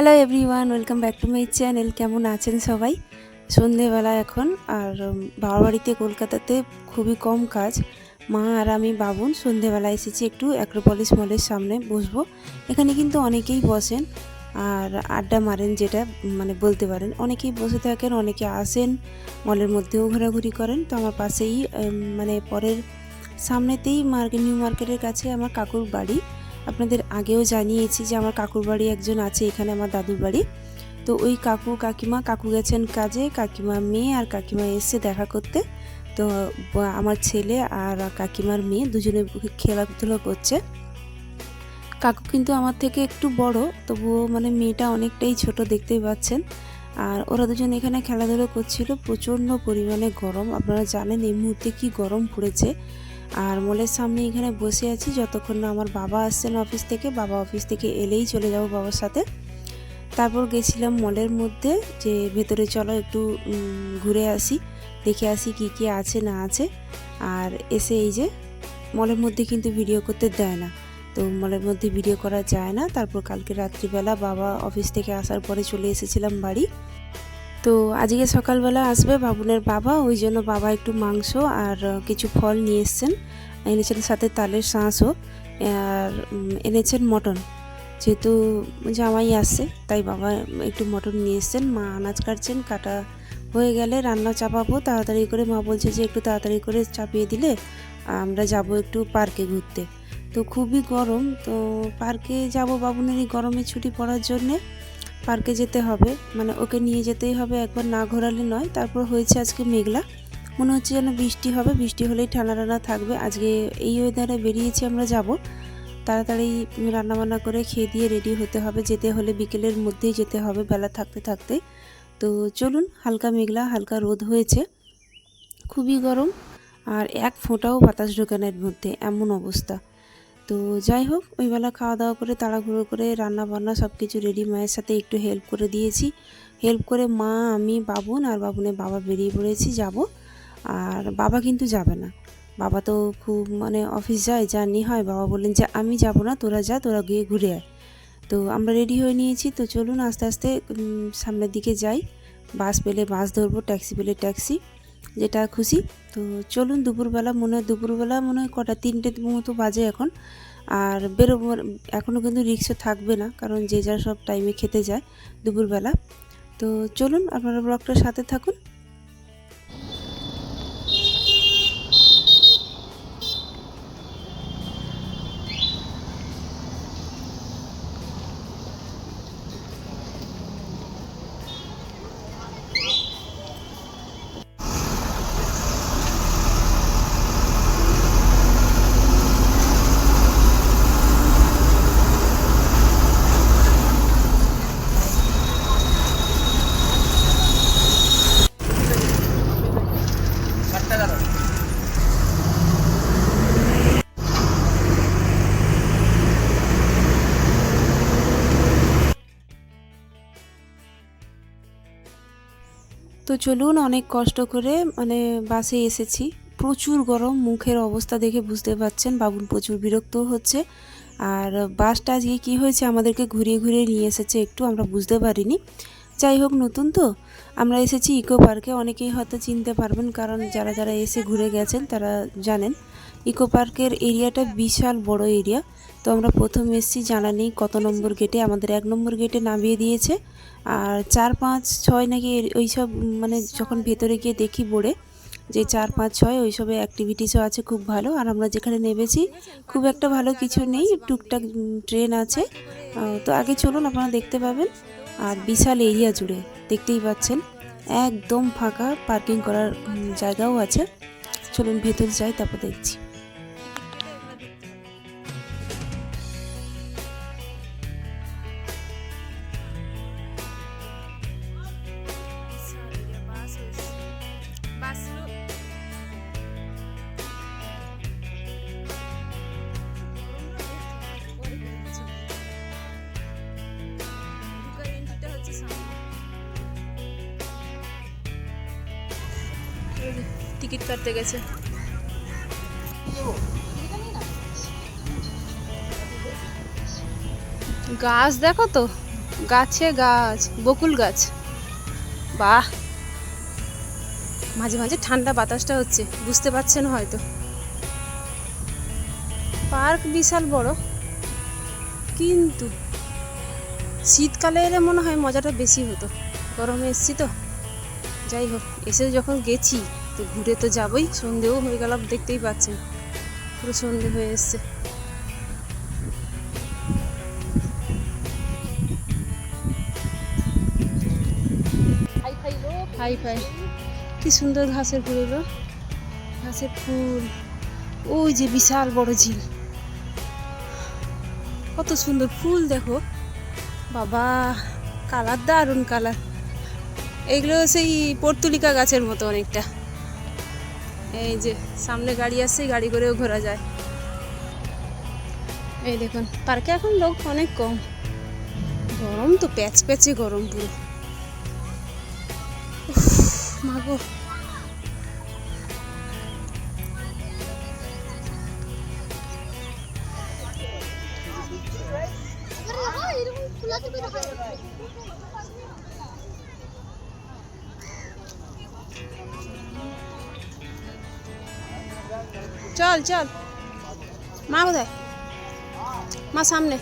Hello everyone welcome back to my channel কেমন আছেন সবাই? সন্ধেবেলা এখন, আর বাবার বাড়িতে কলকাতাতে খুবই কম কাজ। মা আর আমি বাবুন সন্ধেবেলা এসেছি একটু অ্যাক্রোপলিস মলের সামনে বসবো। এখানে কিন্তু অনেকেই বসেন, আর আড্ডা মারেন যেটা মানে বলতে পারেন। অনেকেই বসে থাকেন, অনেকে আসেন, মলের মধ্যেও ঘোরাঘুরি করেন। তো আমার পাশেই মানে পরের সামনেতেই মার্কেট নিউ মার্কেটের কাছে আমার কাকুর বাড়ি। আপনাদের আগেও জানিয়েছি যে আমার কাকুর বাড়ি একজন আছে এখানে, আমার দাদুর বাড়ি। তো ওই কাকু কাকিমা, কাকু গেছেন কাজে, কাকিমা মেয়ে আর কাকিমা এসছে দেখা করতে। তো আমার ছেলে আর কাকিমার মেয়ে দুজনে খেলাধুলো করছে। কাকু কিন্তু আমার থেকে একটু বড়, তবুও মানে মেয়েটা অনেকটাই ছোট দেখতেই পাচ্ছেন। আর ওরা দুজন এখানে খেলাধুলো করছিল, প্রচণ্ড পরিমাণে গরম। আপনারা জানেন এই মুহূর্তে কি গরম পড়েছে। আর মলের সামনে এখানে বসে আছি যতক্ষণ না আমার বাবা আসছেন অফিস থেকে, বাবা অফিস থেকে এলেই চলে যাব বাবার সাথে। তারপর গেছিলাম মলের মধ্যে যে ভেতরে চলো একটু ঘুরে আসি, দেখে আসি কি কি আছে না আছে। আর এসে এই যে মলের মধ্যে কিন্তু ভিডিও করতে দেয় না। তো মলের মধ্যে ভিডিও করা যায় না। তারপর কালকে রাত্রিবেলা বাবা অফিস থেকে আসার পরে চলে এসেছিলাম বাড়ি। তো আজকে সকালবেলা আসবে বাবুনের বাবা, ওই জন্য বাবা একটু মাংস আর কিছু ফল নিয়ে এসছেন। এনেছেন সাথে তালের শাঁসও, আর এনেছেন মটন। যেহেতু জামাই আসছে, তাই বাবা একটু মটন নিয়ে এসছেন। মা আনাজ কাটছেন, কাটা হয়ে গেলে রান্না চাপাবো। তাড়াতাড়ি করে মা বলছে যে একটু তাড়াতাড়ি করে চাপিয়ে দিলে আমরা যাব একটু পার্কে ঘুরতে। তো খুবই গরম, তো পার্কে যাব বাবুনের এই গরমে ছুটি পড়ার জন্যে। পার্কে যেতে হবে। মানে ওকে নিয়ে যেতেই হবে, একবার না ঘোরালে নয়। তারপর হয়েছে আজকে মেঘলা। মনে হচ্ছে যেন বৃষ্টি হবে, বৃষ্টি হলেই ঠান্ডা ঠান্ডা থাকবে। আজকে এই ওয়েদারে বেরিয়েছি আমরা, যাব। তাড়াতাড়ি রান্নাবান্না করে খেয়ে দিয়ে রেডি হতে হবে। যেতে হলে বিকেলের মধ্যেই যেতে হবে, বেলা থাকতে থাকতে। তো চলুন, হালকা মেঘলা, হালকা রোদ হয়েছে। খুবই গরম। আর এক ফোঁটাও বাতাস ঢোকে না এর মধ্যে, এমন অবস্থা। তো যাই হোক ওই বেলা খাওয়া দাওয়া করে, তাড়াহুড়ো করে রান্না বান্না সব কিছু রেডি মায়ের সাথে একটু হেল্প করে দিয়েছি। হেল্প করে মা, আমি, বাবুন আর বাবুনের বাবা বেরিয়ে পড়েছি যাব। আর বাবা কিন্তু যাবে না। বাবা তো খুব মানে অফিস যায়, জার্নি হয়। বাবা বললেন যে, আমি যাব না, তোরা যা, তোরা গিয়ে ঘুরে আয়। তো আমরা রেডি হয়ে নিয়েছি। তো চলুন আস্তে আস্তে সামনের দিকে যাই। বাস পেলে বাস ধরবো ট্যাক্সি পেলে ট্যাক্সি যেটা খুশি। তো চলুন দুপুরবেলা, মনে হয় দুপুরবেলা, মনে হয় কটা, তিনটে মতো বাজে এখন। আর বেরোবো এখনও কিন্তু রিক্সা থাকবে না, কারণ যে যার সব টাইমে খেতে যায় দুপুরবেলা। তো চলুন আপনারা ব্লগটার সাথে থাকুন। চলুন, অনেক কষ্ট করে মানে বাসে এসেছি। প্রচুর গরম, মুখের অবস্থা দেখে বুঝতে পারছেন, বাবুন প্রচুর বিরক্ত হচ্ছে। আর বাসটা আজকে কী হয়েছে, আমাদেরকে ঘুরিয়ে ঘুরিয়ে নিয়ে এসেছে, একটু আমরা বুঝতে পারিনি। যাই হোক, নতুন তো। আমরা এসেছি ইকো পার্কে, অনেকেই হয়তো চিনতে পারবেন, কারণ যারা যারা এসে ঘুরে গেছেন, তারা জানেন। ইকো পার্কের এরিয়াটা বিশাল বড় এরিয়া। তো আমরা প্রথম এসেছি জানা নেই কত নম্বর গেটে আমাদের এক নম্বর গেটে নামিয়ে দিয়েছে। আর চার পাঁচ ছয় নাকি ওইসব উম, মানে যখন ভেতরে গিয়ে দেখি বোর্ডে যে চার পাঁচ ছয় ওইসবে অ্যাক্টিভিটিসও আছে খুব ভালো। আর আমরা যেখানে নেমেছি খুব একটা ভালো কিছু নেই টুকটাক ট্রেন আছে। তো আগে চলুন আপনারা দেখতে পাবেন। আর বিশাল এরিয়া জুড়ে দেখতেই পাচ্ছেন একদম ফাঁকা পার্কিং করার জায়গাও আছে। চলুন ভেতর যাই তারপর দেখছি। টিকিট কাটতে গেছে। গাছ দেখো তো, গাছে গাছ, বকুল গাছ। বাহ! মাঝে মাঝে ঠান্ডা বাতাসটা হচ্ছে, বুঝতে পারছেন হয়তো। পার্ক বিশাল বড়, কিন্তু শীতকালে এলে মনে হয় মজাটা বেশি হতো। গরমে এসছি তো। যাই হোক এসে যখন গেছি তো ঘুরে তো যাবই। সন্ধেও হয়ে গেল দেখতেই পাচ্ছেন। পুরো সন্ধে হয়ে এসছে। হাই ফাই কি সুন্দর ঘাসের ফুল এলো ঘাসের ফুল। ওই যে বিশাল বড় ঝিল। কত সুন্দর ফুল দেখো। বাবা, কালার দারুণ কালার। এগুলো সেই পর্তুলিকা গাছের মতো অনেকটা। এই যে সামনে গাড়ি আসছে গাড়ি করেও ঘোরা যায়। এই দেখুন পার্কে এখন লোক অনেক কম। গরম তো প্যাচ প্যাচে গরম পুরো। উফ, চল চল। মা কোথায়? মা সামনে।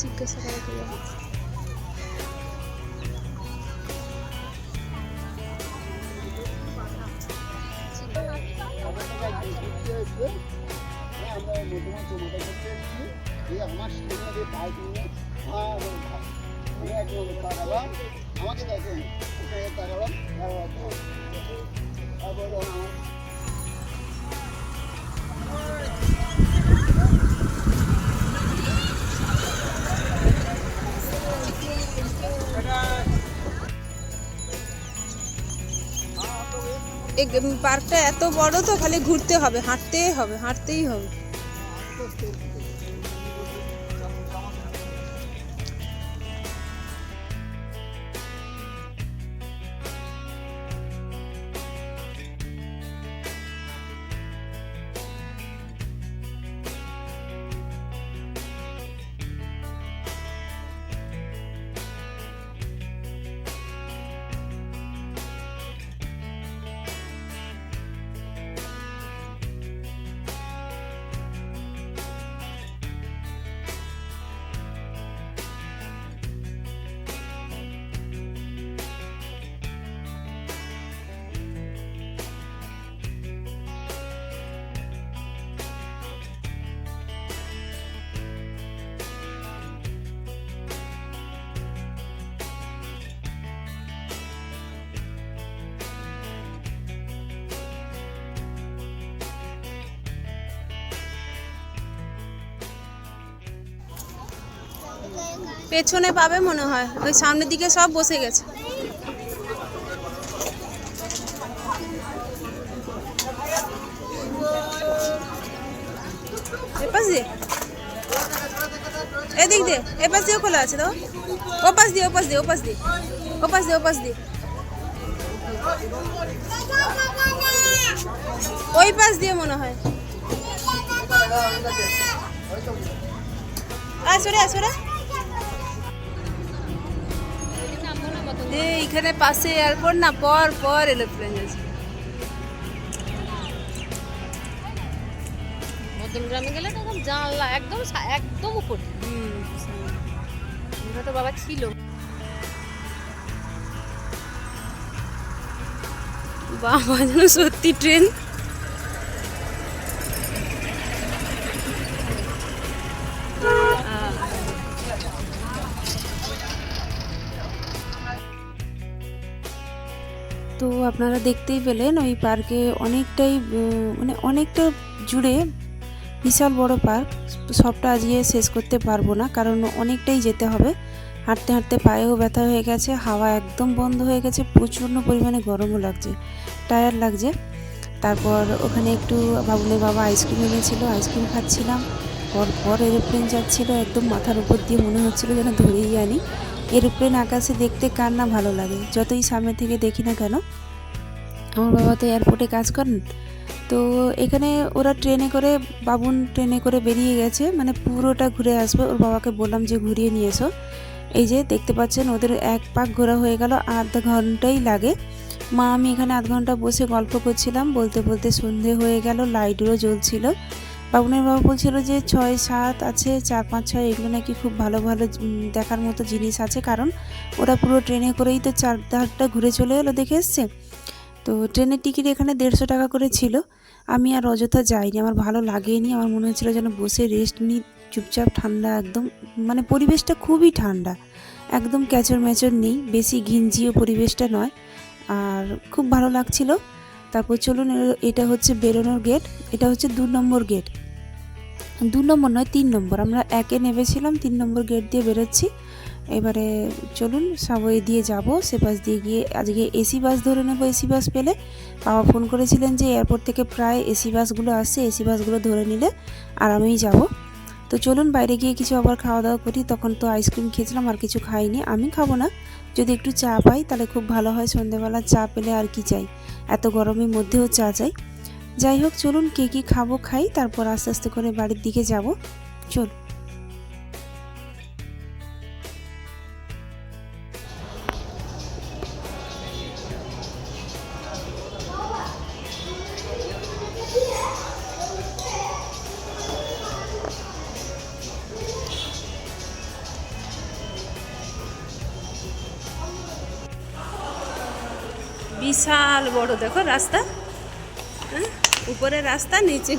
জিজ্ঞাসা করা কি তাকালাম পার্কটা এত বড় তো খালি ঘুরতে হবে হাঁটতেই হবে হাঁটতেই হবে। পেছনে পাবে মনে হয়। ওই সামনের দিকে সব বসে গেছে। এপাশ দিয়ে। এদিক দিয়ে। এপাশ দিয়ে খোলা আছে তো। ওপাশ দিয়ে ওপাশ দিয়ে ওপাশ দিয়ে। ওপাশ দিয়ে ওপাশ দিয়ে। ওই পাশ দিয়ে মনে হয়। আসরে আসরে এইখানে পাশে এয়ারপোর্ট না? পর পর এরোপ্লেন আছে গ্রামে গেলে তো একদম জানলা একদম একদম উপরে। ওটা তো বাবা ছিল। বাবা যেন সত্যি ট্রেন আপনারা দেখতেই পেলেন ওই পার্কে অনেকটাই মানে অনেকটা জুড়ে বিশাল বড় পার্ক। সবটা আজকে শেষ করতে পারব না, কারণ অনেকটাই যেতে হবে। হাঁটতে হাঁটতে পায়েও ব্যথা হয়ে গেছে, হাওয়া একদম বন্ধ হয়ে গেছে, প্রচণ্ড পরিমাণে গরমও লাগছে, টায়ার লাগছে। তারপর ওখানে একটু বাবুলের বাবা আইসক্রিম এনেছিল, আইসক্রিম খাচ্ছিলাম। পর পর এরোপ্লেন যাচ্ছিল, একদম মাথার উপর দিয়ে মনে হচ্ছিল যেন ধরেই আনি। এরোপ্লেন আকাশে দেখতে কার না ভালো লাগে, যতই সামনে থেকে দেখি না কেন। আমার বাবা তো এয়ারপোর্টে কাজ করেন। তো এখানে ওরা ট্রেনে করে, বাবুন ট্রেনে করে বেরিয়ে গেছে। মানে পুরোটা ঘুরে আসবে। ওর বাবাকে বললাম যে, ঘুরিয়ে নিয়ে এসো। এই যে দেখতে পাচ্ছেন, ওদের এক পাক ঘোরা হয়ে গেল। আধ ঘন্টাই লাগে। মা, আমি এখানে আধ ঘণ্টা বসে গল্প করছিলাম। বলতে বলতে সন্ধে হয়ে গেল, লাইটও জ্বলছিল। বাবুনের বাবা বলছিল যে, ছয় সাত আছে, চার পাঁচ ছয়, এগুলো নাকি খুব ভালো ভালো দেখার মতো জিনিস আছে। কারণ ওরা পুরো ট্রেনে করেই তো চার ধারটা ঘুরে চলে এলো, দেখে এসছে। তো ট্রেনের টিকিট এখানে দেড়শো টাকা করে ছিল। আমি আর অযথা যাইনি, আমার ভালো লাগেনি, আমার মনে হচ্ছিল যেন বসে রেস্ট নিই চুপচাপ ঠান্ডা একদম মানে পরিবেশটা খুবই ঠান্ডা। একদম ক্যাচর ম্যাচর নেই, বেশি ঘিঞ্জিও পরিবেশটা নয়, আর খুব ভালো লাগছিল। তারপর চলুন এটা হচ্ছে বেরোনোর গেট এটা হচ্ছে দু নম্বর গেট দু নম্বর নয়, তিন নম্বর, আমরা একে নেমেছিলাম, তিন নম্বর গেট দিয়ে বেরোচ্ছি। এবারে চলুন সবাই দিয়ে যাব। সে পাশ দিয়ে গিয়ে আজকে এসি বাস ধরে নেব এসি বাস পেলে। বাবা ফোন করেছিলেন যে এয়ারপোর্ট থেকে প্রায় এসি বাসগুলো আসছে এসি বাসগুলো ধরে নিলে আরামেই যাব। তো চলুন, বাইরে গিয়ে কিছু আবার খাওয়া দাওয়া করি। তখন তো আইসক্রিম খেয়েছিলাম, আর কিছু খাইনি। আমি খাব না। যদি একটু চা পাই, তাহলে খুব ভালো হয়। সন্ধেবেলা চা পেলে আর কি চাই? এত গরমের মধ্যেও চা চাই। যাই হোক, চলুন কে কী খাব, খাই। তারপর আস্তে আস্তে করে বাড়ির দিকে যাব। চল। বিশাল বড় দেখো রাস্তা হ্যাঁ? উপরে রাস্তা নিচে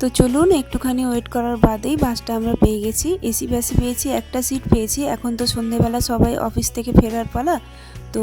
তো চলুন, একটুখানি ওয়েট করার বাদেই বাসটা আমরা পেয়ে গেছি। এসি বাসে পেয়েছি, একটা সিট পেয়েছি। এখন তো সন্ধেবেলা সবাই অফিস থেকে ফেরার পালা। তো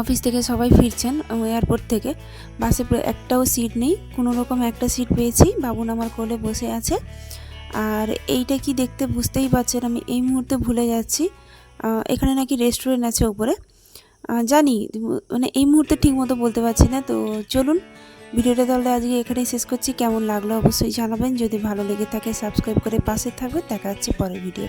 অফিস থেকে সবাই ফিরছেন এয়ারপোর্ট থেকে। বাসে একটাও সিট নেই। কোনো রকম একটা সিট পেয়েছি। বাবুন আমার কোলে বসে আছে। আর এইটা কি দেখতে বুঝতেই পারছেন, আমি এই মুহূর্তে ভুলে যাচ্ছি। এখানে নাকি রেস্টুরেন্ট আছে ওপরে। জানি মানে এই মুহূর্তে ঠিক মতো বলতে পারছি না। তো চলুন ভিডিওটা তাহলে আজকে এখানেই শেষ করছি। কেমন লাগল অবশ্যই জানাবেন। যদি ভালো লেগে থাকে সাবস্ক্রাইব করে পাশে থাকবে দেখা হচ্ছে পরের ভিডিও